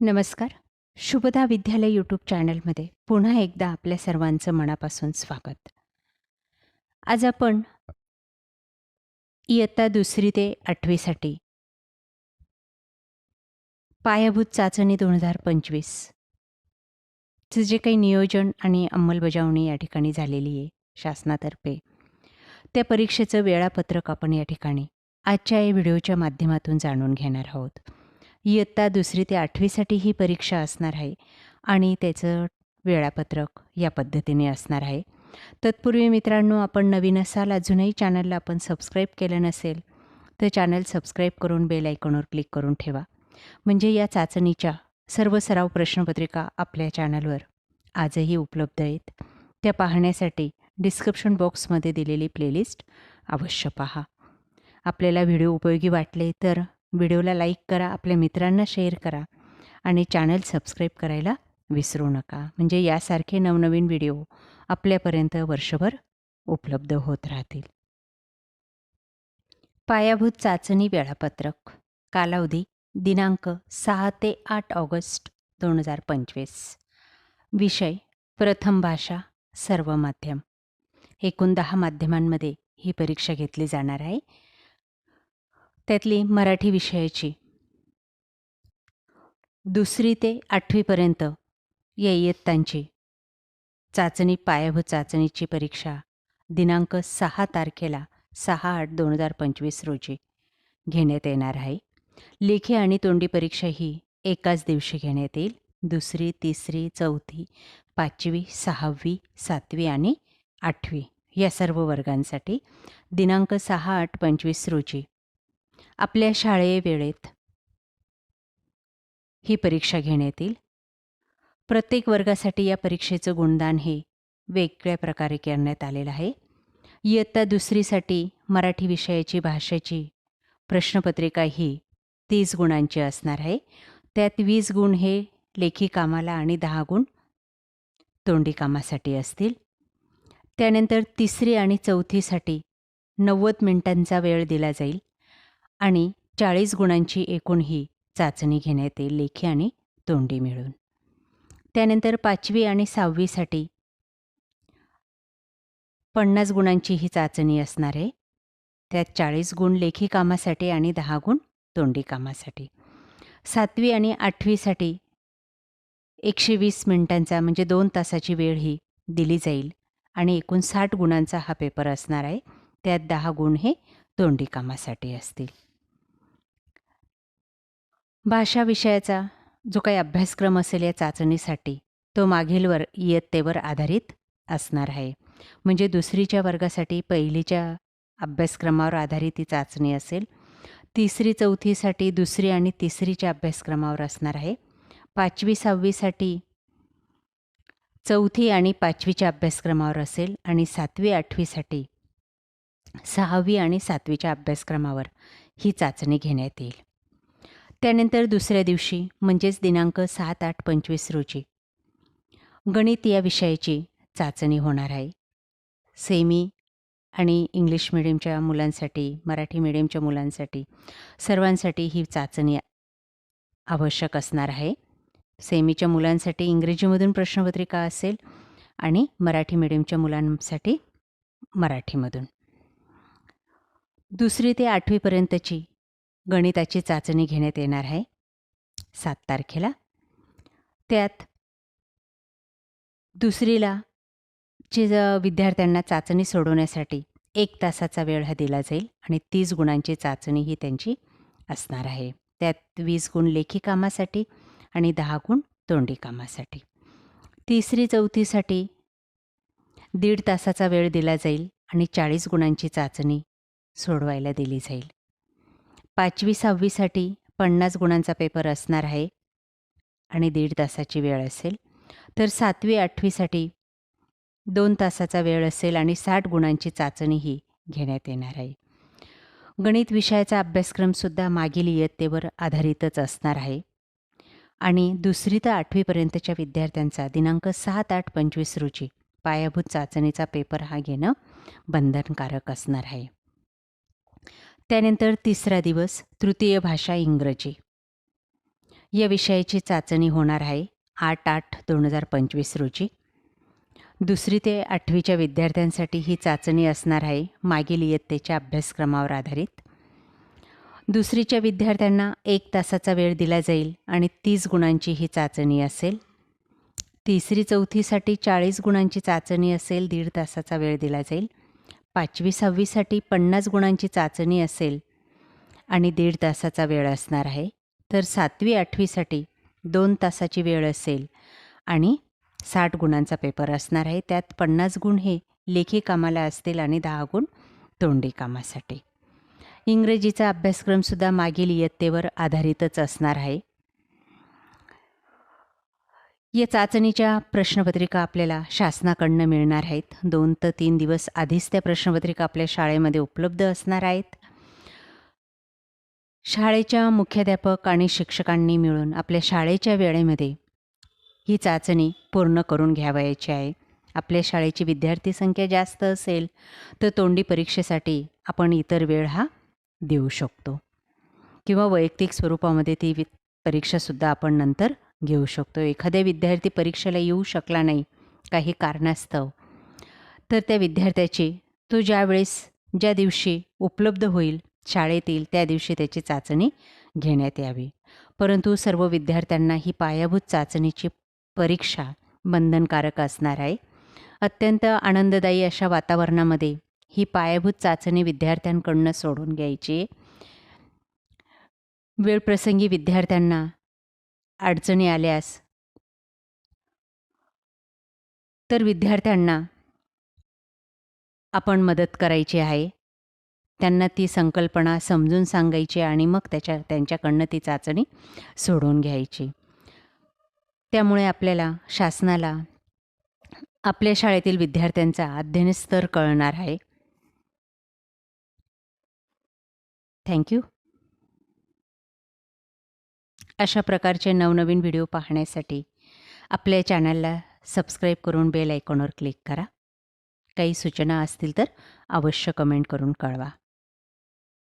नमस्कार. शुभदा विद्यालय यूट्यूब चॅनलमध्ये पुन्हा एकदा आपल्या सर्वांचं मनापासून स्वागत. आज आपण इयत्ता दुसरी ते आठवीसाठी पायाभूत चाचणी दोन हजार पंचवीसचं जे काही नियोजन आणि अंमलबजावणी या ठिकाणी झालेली आहे शासनातर्फे त्या परीक्षेचं वेळापत्रक आपण या ठिकाणी आजच्या या व्हिडिओच्या माध्यमातून जाणून घेणार आहोत. इयत्ता दुसरी ते आठवीसाठी ही परीक्षा असणार आहे आणि त्याचं वेळापत्रक या पद्धतीने असणार आहे. तत्पूर्वी मित्रांनो आपण नवीन असाल अजूनही चॅनलला आपण सबस्क्राईब केलं नसेल तर चॅनल सबस्क्राईब करून बेल आयकॉनवर क्लिक करून ठेवा. म्हणजे या चाचणीच्या सर्व सराव प्रश्नपत्रिका आपल्या चॅनलवर आजही उपलब्ध आहेत. त्या पाहण्यासाठी डिस्क्रिप्शन बॉक्समध्ये दिलेली प्लेलिस्ट अवश्य पहा. आपल्याला व्हिडिओ उपयोगी वाटले तर व्हिडिओला लाईक करा आपल्या मित्रांना शेअर करा आणि चॅनल सबस्क्राईब करायला विसरू नका. म्हणजे यासारखे नवनवीन व्हिडिओ आपल्यापर्यंत वर्षभर उपलब्ध होत राहतील. पायाभूत चाचणी वेळापत्रक. कालावधी दिनांक सहा ते आठ ऑगस्ट दोन हजार पंचवीस. विषय प्रथम भाषा सर्व माध्यम एकूण दहा माध्यमांमध्ये ही परीक्षा घेतली जाणार आहे. त्यातली मराठी विषयाची. दुसरी ते आठवीपर्यंत या इयत्तांची चाचणी पायाभूत चाचणीची परीक्षा दिनांक सहा तारखेला सहा आठ दोन हजार पंचवीस रोजी घेण्यात येणार आहे. लेखी आणि तोंडी परीक्षा ही एकाच दिवशी घेण्यात येईल. दुसरी तिसरी चौथी पाचवी सहावी सातवी आणि आठवी या सर्व वर्गांसाठी दिनांक सहा आठ पंचवीस रोजी आपल्या शाळेवेळेत ही परीक्षा घेण्यात येईल. प्रत्येक वर्गासाठी या परीक्षेचं गुणदान हे वेगळ्या प्रकारे करण्यात आलेलं आहे. इयत्ता दुसरीसाठी मराठी विषयाची भाषेची प्रश्नपत्रिका ही तीस गुणांची असणार आहे. त्यात वीस गुण हे लेखी कामाला आणि दहा गुण तोंडी कामासाठी असतील. त्यानंतर तिसरी आणि चौथीसाठी नव्वद मिनिटांचा वेळ दिला जाईल. आणि चाळीस गुणांची एकूण ही चाचणी घेण्यात येईल लेखी आणि तोंडी मिळून. त्यानंतर पाचवी आणि सहावीसाठी पन्नास गुणांची ही चाचणी असणार आहे. त्यात चाळीस गुण लेखी कामासाठी आणि दहा गुण तोंडी कामासाठी. सातवी आणि आठवीसाठी एकशे वीस मिनिटांचा म्हणजे दोन तासाची वेळ ही दिली जाईल आणि एकूण साठ गुणांचा हा पेपर असणार आहे. त्यात दहा गुण हे तोंडी कामासाठी असतील. भाषा विषयाचा जो काही अभ्यासक्रम असेल या चाचणीसाठी तो मागीलवर इयत्तेवर आधारित असणार आहे. म्हणजे दुसरीच्या वर्गासाठी पहिलीच्या अभ्यासक्रमावर आधारित ही चाचणी असेल. तिसरी चौथीसाठी दुसरी आणि तिसरीच्या अभ्यासक्रमावर असणार आहे. पाचवी सहावीसाठी चौथी आणि पाचवीच्या अभ्यासक्रमावर असेल आणि सातवी आठवीसाठी सहावी आणि सातवीच्या अभ्यासक्रमावर ही चाचणी घेण्यात येईल. त्यानंतर दुसऱ्या दिवशी म्हणजेच दिनांक सात आठ पंचवीस रोजी गणित या विषयाची चाचणी होणार आहे. सेमी आणि इंग्लिश मिडियमच्या मुलांसाठी मराठी मिडियमच्या मुलांसाठी सर्वांसाठी ही चाचणी आवश्यक असणार आहे. सेमीच्या मुलांसाठी इंग्रजीमधून प्रश्नपत्रिका असेल आणि मराठी मिडियमच्या मुलांसाठी मराठीमधून. दुसरी ते आठवीपर्यंतची गणिताची चाचणी घेण्यात येणार आहे. सात तारखेला. त्यात दुसरीला ची विद्यार्थ्यांना चाचणी सोडवण्यासाठी एक तासाचा वेळ हा दिला जाईल आणि तीस गुणांची चाचणी ही त्यांची असणार आहे. त्यात वीस गुण लेखी कामासाठी आणि दहा गुण तोंडी कामासाठी. तिसरी चौथीसाठी दीड तासाचा वेळ दिला जाईल आणि चाळीस गुणांची चाचणी सोडवायला दिली जाईल. पाचवी सहावीसाठी पन्नास गुणांचा पेपर असणार आहे आणि दीड तासाची वेळ असेल. तर सातवी आठवीसाठी दोन तासाचा वेळ असेल आणि साठ गुणांची चाचणीही घेण्यात येणार आहे. गणित विषयाचा अभ्यासक्रमसुद्धा मागील इयत्तेवर आधारितच असणार आहे. आणि दुसरी तर आठवीपर्यंतच्या विद्यार्थ्यांचा दिनांक सात आठ पंचवीस रोजी पायाभूत चाचणीचा पेपर हा घेणं बंधनकारक असणार आहे. त्यानंतर तिसरा दिवस तृतीय भाषा इंग्रजी. या विषयाची चाचणी होणार आहे आठ आठ दोन हजार पंचवीस रोजी. दुसरी ते आठवीच्या विद्यार्थ्यांसाठी ही चाचणी असणार आहे मागील इयत्तेच्या अभ्यासक्रमावर आधारित. दुसरीच्या विद्यार्थ्यांना एक तासाचा वेळ दिला जाईल आणि तीस गुणांची ही चाचणी असेल. तिसरी चौथीसाठी चाळीस गुणांची चाचणी असेल दीड तासाचा वेळ दिला जाईल. पाचवी सहावीसाठी पन्नास गुणांची चाचणी असेल आणि दीड तासाचा वेळ असणार आहे तर सातवी आठवीसाठी दोन तासाची वेळ असेल आणि साठ गुणांचा पेपर असणार आहे. त्यात पन्नास गुण हे लेखी कामाला असतील आणि दहा गुण तोंडी कामासाठी. इंग्रजीचा अभ्यासक्रमसुद्धा मागील इयत्तेवर आधारितच असणार आहे. या चाचणीच्या प्रश्नपत्रिका आपल्याला शासनाकडनं मिळणार आहेत. दोन ते तीन दिवस आधीच त्या प्रश्नपत्रिका आपल्या शाळेमध्ये उपलब्ध असणार आहेत. शाळेच्या मुख्याध्यापक आणि शिक्षकांनी मिळून आपल्या शाळेच्या वेळेमध्ये ही चाचणी पूर्ण करून घ्यावयाची आहे. आपल्या शाळेची विद्यार्थी संख्या जास्त असेल तर तोंडी परीक्षेसाठी आपण इतर वेळ हा देऊ शकतो. किंवा वैयक्तिक स्वरूपामध्ये ती वि परीक्षासुद्धा आपण नंतर घेऊ शकतो. एखाद्या विद्यार्थी परीक्षेला येऊ शकला नाही काही कारणास्तव तर त्या विद्यार्थ्याची तो ज्यावेळेस ज्या दिवशी उपलब्ध होईल शाळेत येईल त्या दिवशी त्याची चाचणी घेण्यात यावी. परंतु सर्व विद्यार्थ्यांना ही पायाभूत चाचणीची परीक्षा बंधनकारक असणार आहे. अत्यंत आनंददायी अशा वातावरणामध्ये ही पायाभूत चाचणी विद्यार्थ्यांकडनं सोडून घ्यायची. वेळप्रसंगी विद्यार्थ्यांना अडचणी आल्यास. तर विद्यार्थ्यांना आपण मदत करायची आहे. त्यांना ती संकल्पना समजून सांगायची आणि मग त्याच्या त्यांच्याकडनं ती चाचणी सोडून घ्यायची. त्यामुळे आपल्याला शासनाला आपल्या शाळेतील विद्यार्थ्यांचा अध्ययन स्तर कळणार आहे. थँक्यू. अशा प्रकारचे नवनवीन व्हिडिओ पाहण्यासाठी आपल्या चॅनलला सबस्क्राईब करून बेल आयकॉनवर क्लिक करा. काही सूचना असतील तर अवश्य कमेंट करून कळवा.